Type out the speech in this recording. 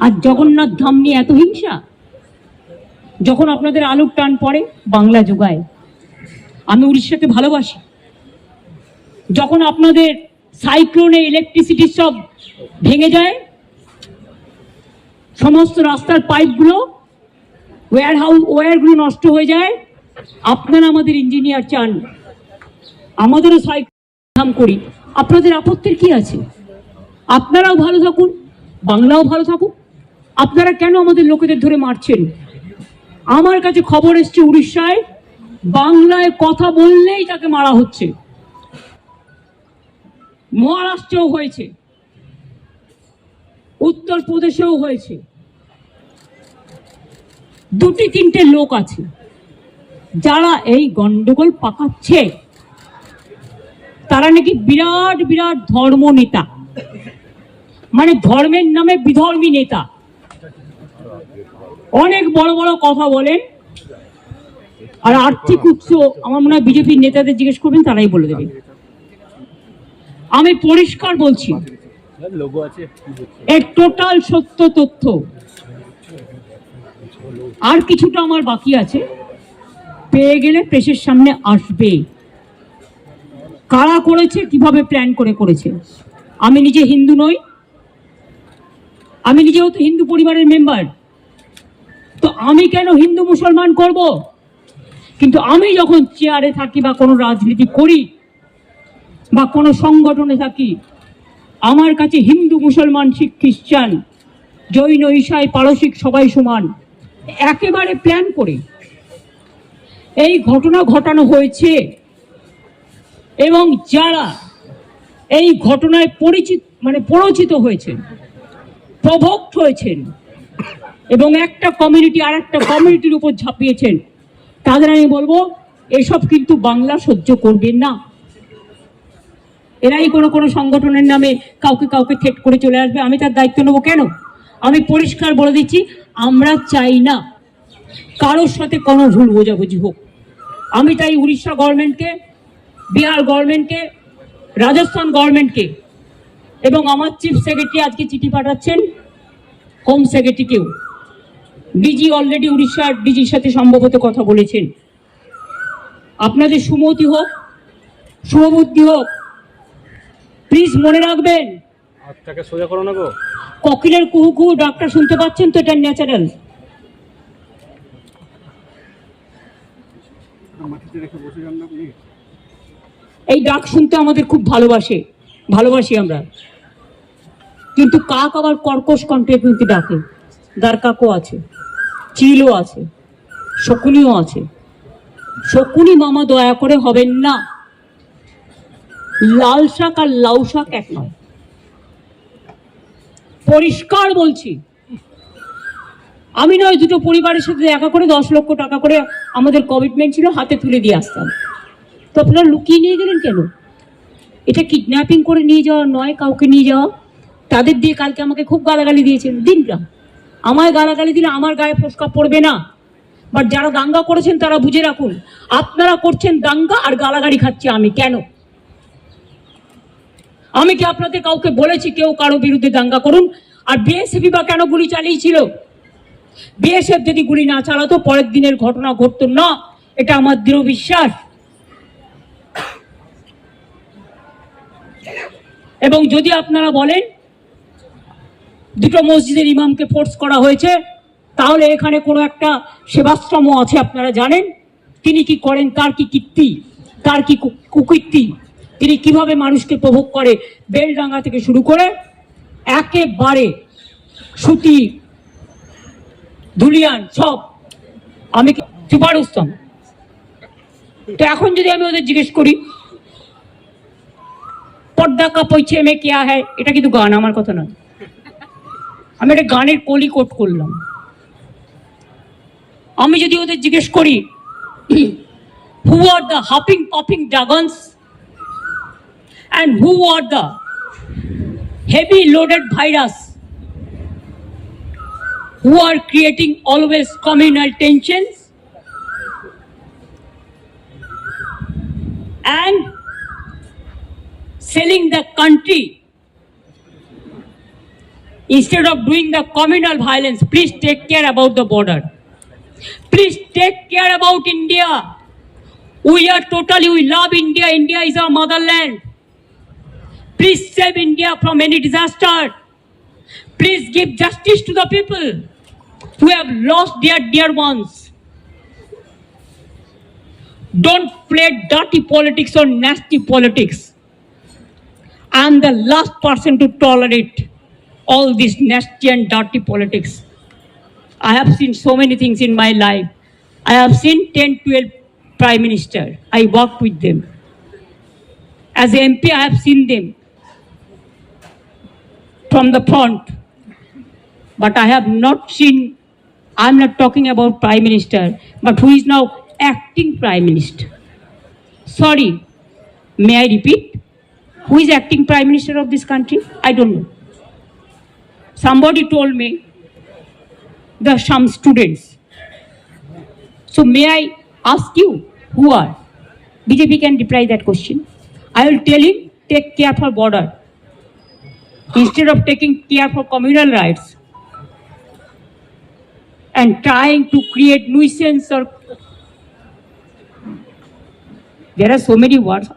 আর জগন্নাথ ধাম নিয়ে এত হিংসা? যখন আপনাদের আলোর টান পড়ে, বাংলা যোগায়। আমি উড়িষ্যাকে ভালোবাসি। যখন আপনাদের সাইক্লোনে ইলেকট্রিসিটি সব ভেঙে যায়, সমস্ত রাস্তার পাইপগুলো ওয়্যার হাউস ওয়্যারগুলো নষ্ট হয়ে যায়, আপনারা আমাদের ইঞ্জিনিয়ার চান। আমাদেরও সাইক্লোন করি। আপনাদের আপত্তির কি আছে? আপনারাও ভালো থাকুন, বাংলাও ভালো থাকুক। আপনারা কেন আমাদের লোকেদের ধরে মারছেন? আমার কাছে খবর এসছে উড়িষ্যায়, বাংলায় কথা বললেই তাকে মারা হচ্ছে। মহারাষ্ট্রেও হয়েছে। উত্তরপ্রদেশেও হয়েছে। দুটি তিনটে লোক আছে, যারা এই গন্ডগোল পাকাচ্ছে। তারা নাকি বিরাট বিরাট ধর্ম নেতা মানে ধর্মের নামে বিধর্মী নেতা। অনেক বড় বড় কথা বলেন। আর আর্থিক উৎস, আমার মনে হয় বিজেপির নেতাদের জিজ্ঞেস করবেন, তারাই বলে দেবে। আমি পরিষ্কার বলছি, এর টোটাল সত্য তথ্য। আর কিছুটা আমার বাকি আছে। পেয়ে গেলে প্রেসের সামনে আসবে। কারা করেছে, কীভাবে প্ল্যান করে করেছে? আমি নিজে হিন্দু নই। আমি নিজেও তো হিন্দু পরিবারের মেম্বার তো আমি কেন হিন্দু মুসলমান করব? কিন্তু আমি যখন চেয়ারে থাকি বা কোনো রাজনীতি করি বা কোনো সংগঠনে থাকি, আমার কাছে হিন্দু মুসলমান, শিখ, খ্রিস্টান, জৈন ঈশাই পারসিক সবাই সমান। একেবারে প্ল্যান করে। এই ঘটনা ঘটানো হয়েছে এবং যারা এই ঘটনায় পরিচিত মানে পরিচিত হয়েছেন, প্রভক্ত হয়েছেন এবং একটা কমিউনিটি আর একটা কমিউনিটির উপর ঝাঁপিয়েছেন। তাদের আমি বলব, এসব কিন্তু বাংলা সহ্য করবেন না। এরাই কোনো কোনো সংগঠনের নামে কাউকে কাউকে থেট করে চলে আসবে, আমি তার দায়িত্ব নেব কেন? আমি পরিষ্কার বলে দিচ্ছি, আমরা চাই না কারোর সাথে কোনো ভুল বোঝাবুঝি হোক। আমি তাই উড়িষ্যা গভর্নমেন্টকে, বিহার গভর্নমেন্টকে, রাজস্থান গভর্নমেন্টকে এবং আমার চিফ সেক্রেটারি আজকে চিঠি পাঠাচ্ছেন হোম সেক্রেটারিকেও ডিজি অলরেডি উড়িষ্যার ডিজির সাথে সম্ভবত কথা বলেছেন। আপনাদের সুমতি হোক শুভবুদ্ধি হোক প্লিজ মনে রাখবেন হাতটাকে সোজা করো না গো। কোকিলের কুহু কুহু ডাক্তার শুনতে পাচ্ছেন তো? এটা ন্যাচারাল এই ডাক শুনতে আমাদের খুব ভালোবাসে ভালোবাসি আমরা। কিন্তু কাক আবার কর্কশ কণ্ঠে কিন্তু ডাকে দার কাকও আছে। চিলও আছে, শকুনিও আছে। শকুনি মামা দয়া করে হবেন না। লাল শাক আর লাউ শাক এক নয়। পরিষ্কার বলছি, আমি নয়, দুটো পরিবারের সাথে দেখা করে দশ লক্ষ টাকা করে আমাদের কমিটমেন্ট ছিল, হাতে তুলে দিয়ে আসতাম। তো আপনারা লুকিয়ে নিয়ে গেলেন কেন? এটা কিডন্যাপিং করে নিয়ে যাওয়া নয়, কাউকে নিয়ে যাওয়া। তাদের দিয়ে কালকে আমাকে খুব গালাগালি দিয়েছেন দিনটা আমায় গালাগালি দিলে আমার গায়ে ফসকা পড়বে না। বাট যারা দাঙ্গা করেছেন তারা বুঝে রাখুন, আপনারা করছেন দাঙ্গা আর গালাগালি খাচ্ছি আমি, কেন? আমি কি আপনাদের কাউকে বলেছি কেউ কারও বিরুদ্ধে দাঙ্গা করুন? আর বিএসএফি বা কেন গুলি চালিয়েছিল? বিএসএফ যদি গুলি না চালাতো, পরের দিনের ঘটনা ঘটতো না। এটা আমার দৃঢ় বিশ্বাস। এবং যদি আপনারা বলেন দুটো মসজিদের ইমামকে ফোর্স করা হয়েছে। তাহলে এখানে কোনো একটা সেবাশ্রম আছে, আপনারা জানেন। তিনি কি করেন, তার কি কীর্তি, তার কি কুকীর্তি, তিনি কীভাবে মানুষকে প্রভোগ করে? বেলডাঙ্গা থেকে শুরু করে একেবারে সুতি, ধুলিয়ান সব। আমি সুপার উত্তম তো? এখন যদি আমি ওদের জিজ্ঞেস করি, পর্দা কা পৈছে মে কেয়া হ্যায়? এটা কিন্তু গান, আমার কথা নয়। আমি একটা গানের কলি কোট করলাম। আমি যদি ওদের জিজ্ঞেস করি who are the hopping popping dragons and who are the heavy loaded virus who are creating always communal tensions? And selling the country Instead of doing the communal violence, please take care about the border. Please take care about India. We are totally, we love India. India is our motherland. Please save India from any disaster. Please give justice to the people who have lost their dear ones. Don't play dirty politics or nasty politics. I am the last person to tolerate all this nasty and dirty politics. I have seen so many things in my life. I have seen 10, 12 prime minister. I worked with them. As a MP, I have seen them from the front. But I have not seen, I'm not talking about prime minister, but who is now acting prime minister. Sorry, may I repeat? Who is acting prime minister of this country? I don't know. Somebody told me there are some students. So may I ask you who are? BJP can reply that question. I will tell him take care for border instead of taking care for communal rights and trying to create nuisance or there are so many words